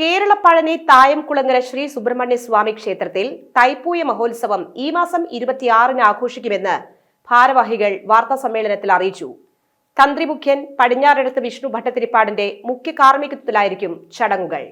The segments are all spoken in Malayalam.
കേരള പഴനി തായംകുളങ്ങര ശ്രീ സുബ്രഹ്മണ്യ സ്വാമി ക്ഷേത്രത്തിൽ തൈപ്പൂയ മഹോത്സവം ഈ മാസം ഇരുപത്തിയാറിന് ആഘോഷിക്കുമെന്ന് ഭാരവാഹികൾ വാർത്താ സമ്മേളനത്തിൽ അറിയിച്ചു. തന്ത്രി മുഖ്യൻ പടിഞ്ഞാറെടുത്ത് വിഷ്ണു ഭട്ടതിരിപ്പാടിന്റെ മുഖ്യ കാർമ്മികത്വത്തിലായിരിക്കും ചടങ്ങുകൾ.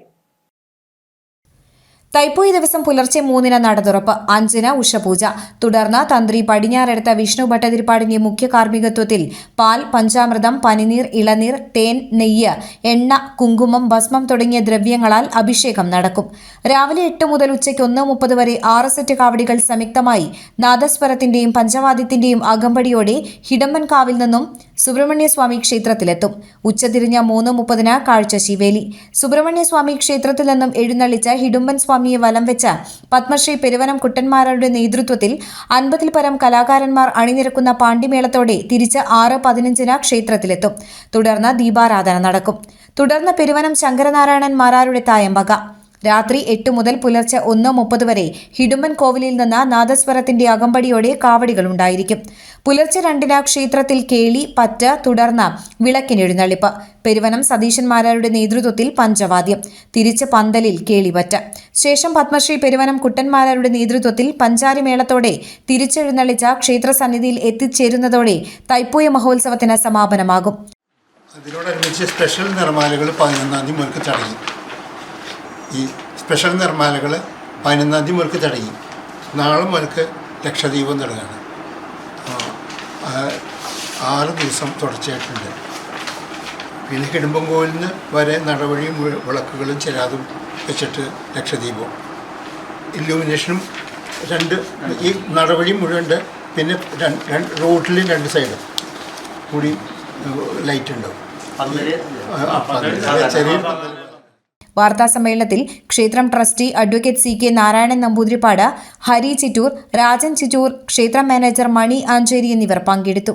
തൈപ്പൂയ ദിവസം പുലർച്ചെ മൂന്നിന് നട തുറപ്പ് അഞ്ചിന് ഉഷപൂജ. തുടർന്ന് തന്ത്രി പടിഞ്ഞാറെടുത്ത വിഷ്ണു ഭട്ടതിരിപ്പാടിന്റെ മുഖ്യ കാർമ്മികത്വത്തിൽ പാൽ പഞ്ചാമൃതം പനിനീർ ഇളനീർ തേൻ നെയ്യ് എണ്ണ കുങ്കുമം ഭസ്മം തുടങ്ങിയ ദ്രവ്യങ്ങളാൽ അഭിഷേകം നടക്കും. രാവിലെ എട്ട് മുതൽ ഉച്ചയ്ക്ക് ഒന്ന് മുപ്പത് വരെ ആറ് സെറ്റ് കാവടികൾ സംയുക്തമായി നാദസ്വരത്തിന്റെയും പഞ്ചവാദ്യത്തിന്റെയും അകമ്പടിയോടെ ഹിഡമ്പൻകാവിൽ നിന്നും സുബ്രഹ്മണ്യസ്വാമി ക്ഷേത്രത്തിലെത്തും. ഉച്ചതിരിഞ്ഞ മൂന്ന് മുപ്പതിന് കാഴ്ച ശിവേലി സുബ്രഹ്മണ്യസ്വാമി ക്ഷേത്രത്തിൽ നിന്നും എഴുന്നള്ളിച്ച ഹിഡുമ്പൻ സ്വാമിയെ വലം വെച്ച പത്മശ്രീ പെരുവനം കുട്ടന്മാരുടെ നേതൃത്വത്തിൽ അൻപതിൽ പരം കലാകാരന്മാർ അണിനിരക്കുന്ന പാണ്ഡിമേളത്തോടെ തിരിച്ച് ആറ് പതിനഞ്ചിന് ക്ഷേത്രത്തിലെത്തും. തുടർന്ന് ദീപാരാധന നടക്കും. തുടർന്ന് പെരുവനം ശങ്കരനാരായണൻ മാരാരുടെ തായമ്പക. രാത്രി എട്ട് മുതൽ പുലർച്ചെ ഒന്ന് മുപ്പത് വരെ ഹിഡുമൻ കോവിലിൽ നിന്ന് നാദസ്വരത്തിന്റെ അകമ്പടിയോടെ കാവടികൾ ഉണ്ടായിരിക്കും. പുലർച്ചെ രണ്ടിന് ക്ഷേത്രത്തിൽ കേളി പറ്റ തുടർന്ന് വിളക്കിനെഴുന്നള്ളിപ്പ്. പെരുവനം സതീശന്മാരുടെ നേതൃത്വത്തിൽ പഞ്ചവാദ്യം. തിരിച്ച് പന്തലിൽ കേളിപറ്റ. ശേഷം പത്മശ്രീ പെരുവനം കുട്ടന്മാരുടെ നേതൃത്വത്തിൽ പഞ്ചാരിമേളത്തോടെ തിരിച്ചെഴുന്നള്ളിച്ച ക്ഷേത്ര സന്നിധിയിൽ എത്തിച്ചേരുന്നതോടെ തൈപ്പൂയ മഹോത്സവത്തിന് സമാപനമാകും. അതിനോടനുബന്ധിച്ച് സ്പെഷ്യൽ നിർമ്മാലകൾ പതിനൊന്നാം തീയതി മുതൽക്ക് തുടങ്ങി ഈ സ്പെഷ്യൽ നിർമ്മാലകൾ പതിനൊന്നാം തീയതി മുതൽക്ക് തുടങ്ങി. നാളെ മുതൽക്ക് ലക്ഷദ്വീപം തുടങ്ങുകയാണ് ആറ് ദിവസം തുടർച്ചയായിട്ടുണ്ട്. പിന്നെ കിടുമ്പൻകോവിലിന് വരെ നടവഴിയും വി- വിളക്കുകളും ചിരാതും വെച്ചിട്ട് ലക്ഷദ്വീപവും ഇല്ലുമിനേഷനും രണ്ട് ഈ നടവഴി മുഴുവൻ പിന്നെ രണ്ട് റോട്ടിലും റോഡിലും രണ്ട് സൈഡും കൂടി ലൈറ്റ് ഉണ്ടാവും. ചെറിയ പന്തൽ. വാർത്താ സമ്മേളനത്തിൽ ക്ഷേത്രം trustee advocate C K Narayanan Namboothiripad Hari Chittur Rajan Chittur ക്ഷേത്രം മാനേജർ മണി ആഞ്ചേരി എന്നിവർ പങ്കെടുത്തു